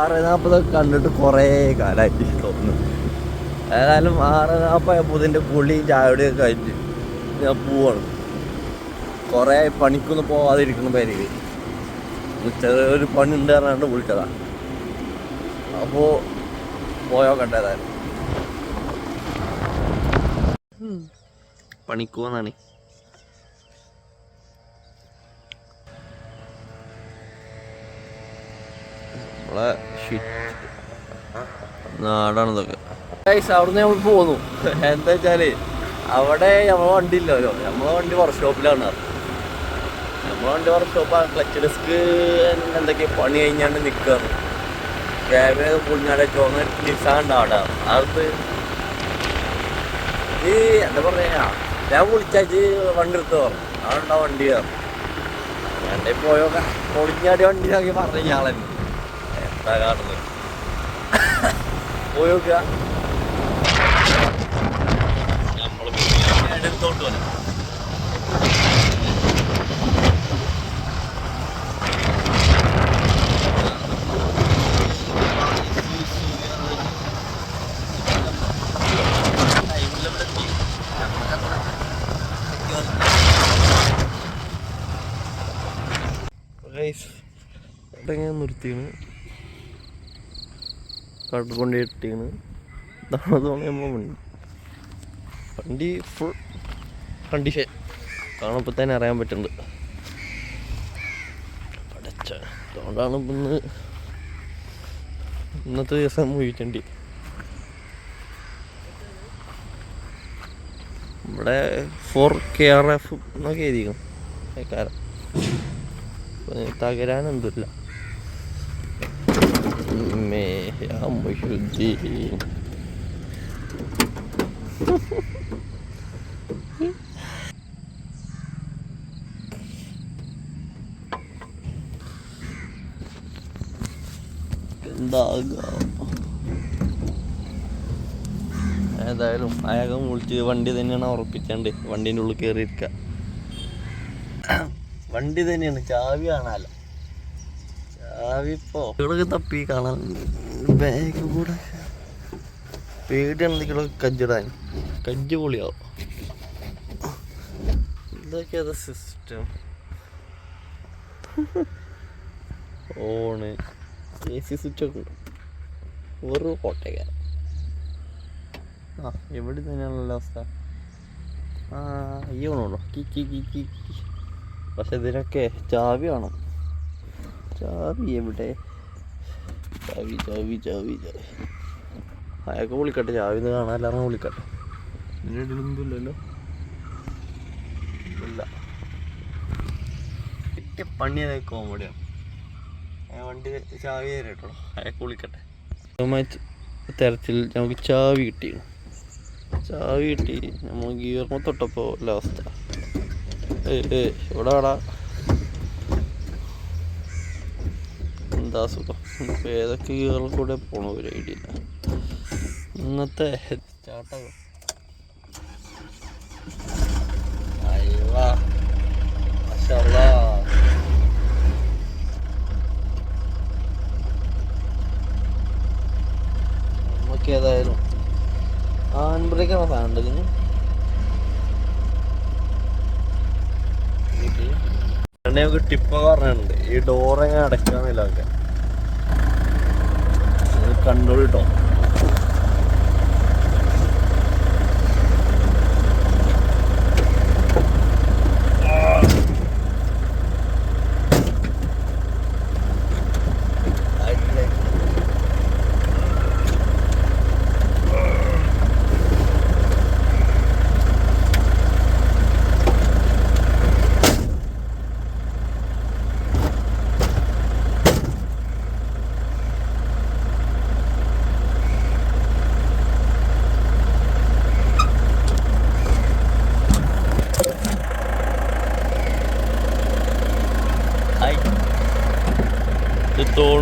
ആറ് നാൽപ്പതൊക്കെ കണ്ടിട്ട് കുറേ കാലമായി തോന്നുന്നു. ഏതായാലും ആറ് നാൽപ്പതായപ്പോൾ ഇതിന്റെ കുളിയും ചായയുടെയും ഒക്കെ കഴിഞ്ഞ് ഞാൻ പോവാണ്. കുറേ പണിക്കൊന്നും പോവാതിരിക്കുന്ന പേര് ചെറിയൊരു പണി ഉണ്ട് പറഞ്ഞാണ്ട് വിളിച്ചതാ. അപ്പോൾ പോയോ കണ്ടേതായാലും പണിക്കുവന്നാണ് നമ്മളെ നാടാണ് ഇതൊക്കെ അവിടുന്ന് നമ്മൾ പോന്നു. എന്താ വെച്ചാൽ അവിടെ നമ്മളെ വണ്ടി ഇല്ലല്ലോ. നമ്മളെ വണ്ടി വർക്ക്ഷോപ്പിലാണ് നമ്മളെ വണ്ടി വർക്ക്ഷോപ്പാണ് ക്ലച്ച് ഡിസ്ക് എന്തൊക്കെ പണി കഴിഞ്ഞാണ്ട് നിൽക്കുകയാണ് ക്യാബിനെ പൊളിഞ്ഞാടെ ചോന്ന നിസാണ്ട് അവിടെ അത് ഈ എന്താ പറയാ ഞാൻ വിളിച്ചു വണ്ടി എടുത്ത്? പറഞ്ഞു അവിടെ വണ്ടി കയറും ഞാൻ പോയോ പൊളിഞ്ഞാടി വണ്ടി നോക്കി പറഞ്ഞ ഞാളെന്നെ എന്താ കാണുന്നത് പോയോക്ക നമ്മൾ പിന്നെ എടുത്തോട്ട് വരാം. ഇങ്ങനെ നിർത്തിയാണ് കടൽ കൊണ്ട് ഇട്ടിന്ന് തവണ തവണ നമ്മൾ വണ്ടി വണ്ടി ഫുൾ കണ്ടീഷൻ കാണുമ്പോൾ തന്നെ അറിയാൻ പറ്റുന്നുണ്ട്. പടച്ച അതുകൊണ്ടാണ് ഇപ്പം ഇന്ന് ഇന്നത്തെ ദിവസം വീട്ടണ്ടി ഇവിടെ ഫോർ കെ ആർ എഫ് എന്നൊക്കെ എഴുതിക്കണം കാരം തകരാൻ എന്തില്ല മുഹുദ്ദീൻ എന്താകാം? ഏതായാലും അയാൾ വിളിച്ച് വണ്ടി തന്നെയാണ് ഉറപ്പിച്ചാണ്ട് വണ്ടീന്റെ ഉള്ളിൽ കയറിയിരിക്കുക വണ്ടി തന്നെയാണ്. ചാവി ചാവി ഇപ്പോ ഇവിടെ തപ്പി കാണാൻ. ബാഗ് കൂടെ. പേടിയാണെന്തെങ്കിലും കഞ്ചിടാൻ കജ്ജ് പൊളിയാവും. ഇതൊക്കെയാ system on. A C switch ഒക്കെ. ഉണ്ട് വെറും കോട്ടയ്ക്കാരൻ ആ എവിടെ തന്നെയാണല്ലോ അവസ്ഥ. ആ ഈ കി കി കി കി കി. പക്ഷെ ഇതിനൊക്കെ ചാവി വേണം. ചാവി എവിടെ? ചാവി ചാവി ചാവി ചാവി. അയാൾക്ക് വിളിക്കട്ടെ ചാവി ഒന്ന് കാണാൻ വിളിക്കട്ടെ ഇതിന്റെ ഇടയിലൊന്നുമില്ലല്ലോ ഇല്ല. കിട്ടിയ പണി അതായത് കോമഡിയാണ് വണ്ടി ചാവി തരാം കേട്ടോ അയാൾക്ക് വിളിക്കട്ടെ തെരച്ചിൽ നമുക്ക് ചാവി കിട്ടി. ചാവി കിട്ടി. നമ്മൾ ഗിയർമ തൊട്ടപ്പോൾ അവസ്ഥ ഏ ഇവിടെ വേടാ എന്താ സുഖം? ഏതൊക്കെ ഗിയറിൽ കൂടെ പോണോ ഒരു ഐഡിയ ഇല്ല. ഇന്നത്തെ സ്റ്റാർട്ടാകും അയ്യോ മാഷാ നമുക്ക് ഏതായാലും പിന്നെ ഒരു ടിപ്പ് പറഞ്ഞിട്ടുണ്ട്. ഈ ഡോർ അടയ്ക്കാന്നില്ല ഒക്കെ കണ്ണൂർ കിട്ടോ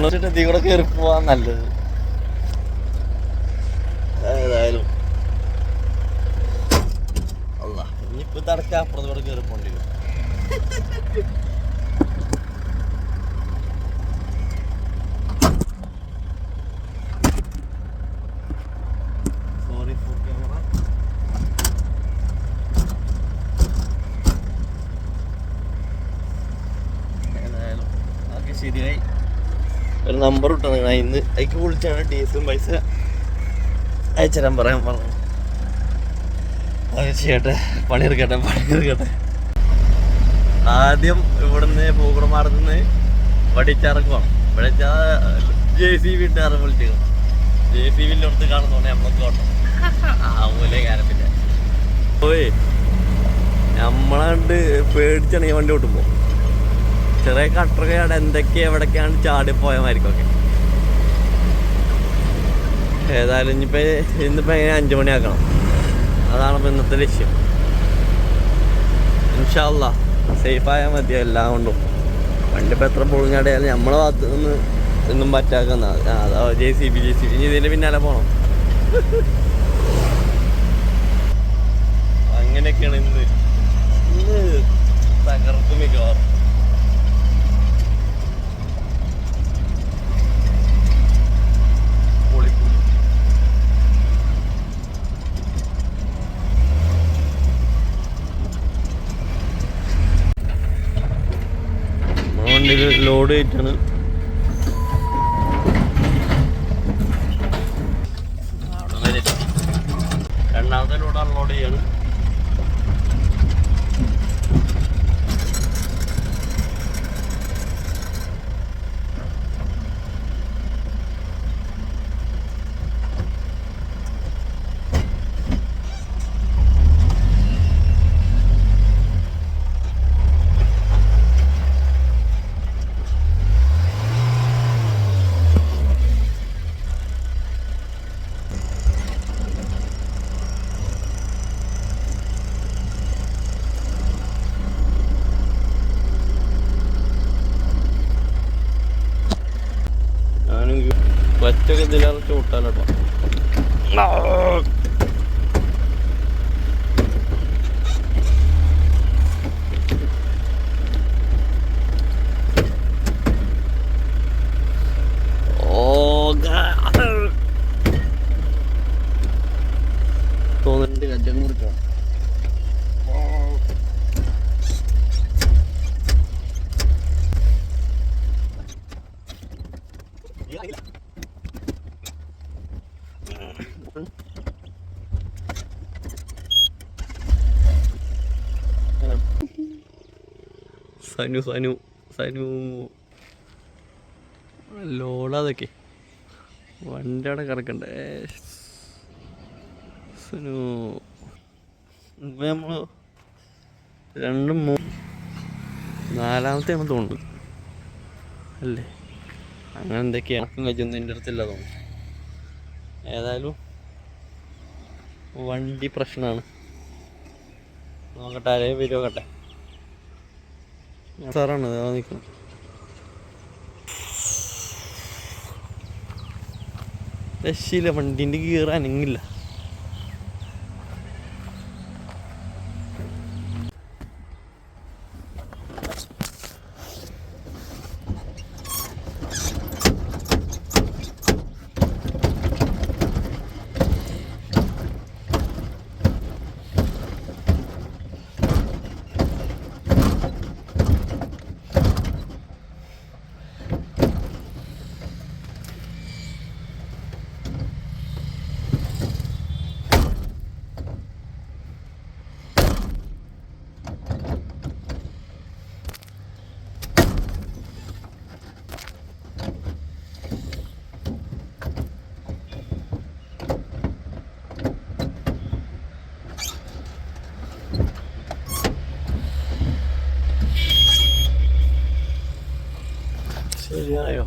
തോന്നുന്നു ഇതിൽ കൂടെ കയറി പോവാൻ നല്ലത്. ഏതായാലും. അല്ല ഇനിയിപ്പോ തടക്ക അപ്പുറത്തോടെ കയറി പോണ്ടി സോറി ക്യാമറ ശരിയായി. ഒരു നമ്പർ ഇട്ടു ഇന്ന് അതിക്ക് വിളിച്ചാണ് ഡീസും പൈസ അയച്ചുതരാൻ പറയാൻ പറഞ്ഞു അത് ചെയ്യട്ടെ. പണിയെടുക്കട്ടെ പണിയെടുക്കട്ടെ. ആദ്യം ഇവിടുന്ന് പൂക്കുടമാർന്ന് വടിച്ചിറക്ക് ഇവിടെ ജെ സി ബി ഇട്ട് ഇറങ്ങി വിളിച്ചു ജെ സി ബിന്റെ അടുത്ത് കാണുന്നോണ്ട് നമ്മൾക്ക് ഓട്ടം. ആവൂലേ കാര്യമില്ല ഓയ് നമ്മളാണ്ട് പേടിച്ചാണ് ഈ വണ്ടി ഓട്ടുമ്പോൾ ചെറിയ കട്ടറുകയാണ് എന്തൊക്കെ എവിടൊക്കെയാണ് ചാടിപ്പോയമായിരിക്കും ഏതായാലും ഇനിയിപ്പോൾ ഇന്നിപ്പോൾ എങ്ങനെ അഞ്ച് മണിയാക്കണം? അതാണ് ഇന്നത്തെ ലക്ഷ്യം. ഇൻഷാല്ല സേഫായാൽ മതി എല്ലാം കൊണ്ടും. വണ്ടി എത്ര പൊളിഞ്ഞാടിയാലും നമ്മളെ ഭാഗത്ത് നിന്ന് ഒന്നും പറ്റാക്കുന്ന അതാ J C B J C B. ഇനി ഇതിന്റെ പിന്നാലെ പോണം. അങ്ങനെയൊക്കെയാണ് ഇന്ന്. ഇന്ന് തകർത്ത് മിക്കവാറും. വണ്ടിയിൽ ലോഡ് ആയിട്ടാണ് രണ്ടാമത്തെ ലോഡ് അൺലോഡ് ചെയ്യാണ്. പച്ചൊക്കെ ഇതിലേറെ ചൂട്ടാലോട്ടോ തോന്നുന്നുണ്ട് കജ്ജൊക്കെ മുറിക്കണം സനു സനു സനു. ലോഡാതൊക്കെ വണ്ടി അവിടെ കിടക്കണ്ടേ സനു. ഇപ്പം നമ്മൾ രണ്ടും മൂന്ന് നാലാമത്തെ ആണ് തോന്നുന്നു. അല്ലേ? അങ്ങനെ എന്തൊക്കെയാണ്? കണക്കും കഴിച്ചൊന്നും എന്റെ അടുത്തില്ല തോന്നുന്നു. ഏതായാലും വണ്ടി പ്രശ്നമാണ്. നോക്കട്ടെ ആരെയും കട്ടെ സാറാണ് അതാ നിൽക്കണം. രക്ഷയില്ല വണ്ടീന്റെ ഗിയർ ശരിയായോ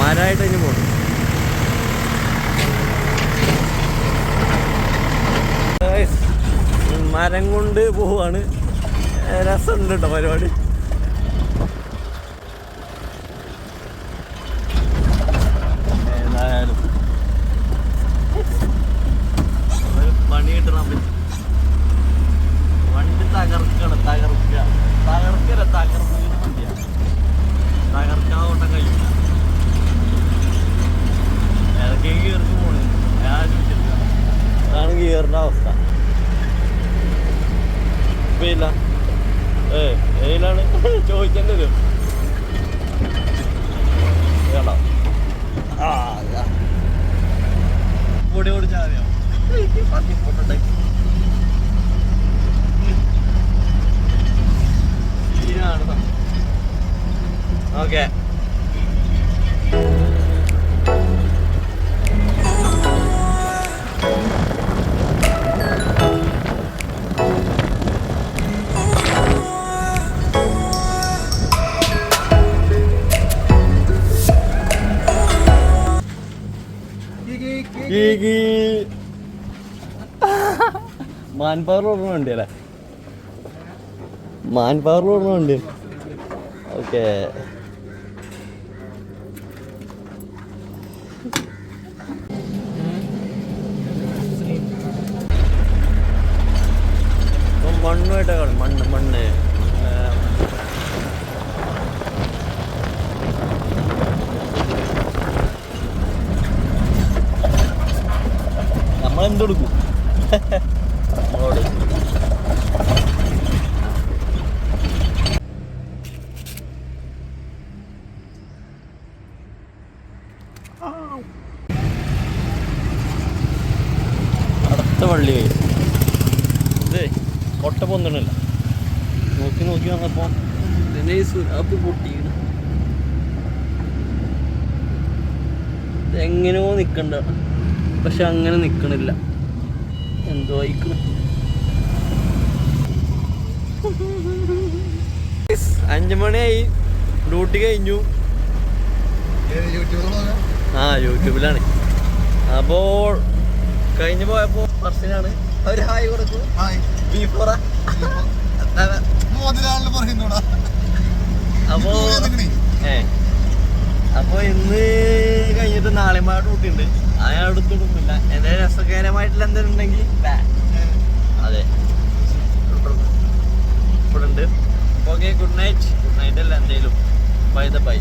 മരമായിട്ട് ഇനി പോകണം Guys, മരം കൊണ്ട് പോവാണ്. രസമുണ്ട് കേട്ടോ പരിപാടി. ഏയിലാണ് ചോദിക്കേണ്ടത്. പൊടി പൊടിച്ചാൽ ഓക്കെ. മാൻ പവർ ഓടുന്ന വണ്ടി അല്ലേ? മാൻ പവർ ഓടുന്ന വണ്ടി. ഓക്കെ. മണ്ണുമായിട്ടാ കളി മണ്ണ് മണ്ണ്. നമ്മളെന്തെടുക്കും നമ്മളോട് അടുത്ത വള്ളി ഇതേ കൊട്ട പൊന്തണില്ല. നോക്കി നോക്കി വന്നപ്പോ പൊട്ടിയാണ് എങ്ങനെയോ നിക്കണ്ട. പക്ഷെ അങ്ങനെ നിക്കണില്ല. എന്തോ ആയിക്കണ്. അഞ്ചു മണിയായി. ഡ്യൂട്ടി കഴിഞ്ഞു. ആ യൂട്യൂബിലാണ്. അപ്പോൾ കഴിഞ്ഞു പോയപ്പോ ഫർസിനാണ് അവർ ഹായ് കൊടുക്കും അപ്പോ ഏ. അപ്പൊ ഇന്ന് കഴിഞ്ഞിട്ട് നാളെ മാ ഡ്യൂട്ടി ഉണ്ട്. അയാൾ എടുത്തിട്ടൊന്നുമില്ല എന്തെങ്കിലും രസകരമായിട്ടുള്ള എന്തെങ്കിലും ഉണ്ടെങ്കിൽ അതെ. ഇവിടെ ഉണ്ട് okay good night good night അല്ല എന്തെങ്കിലും ബൈ ദ ബൈ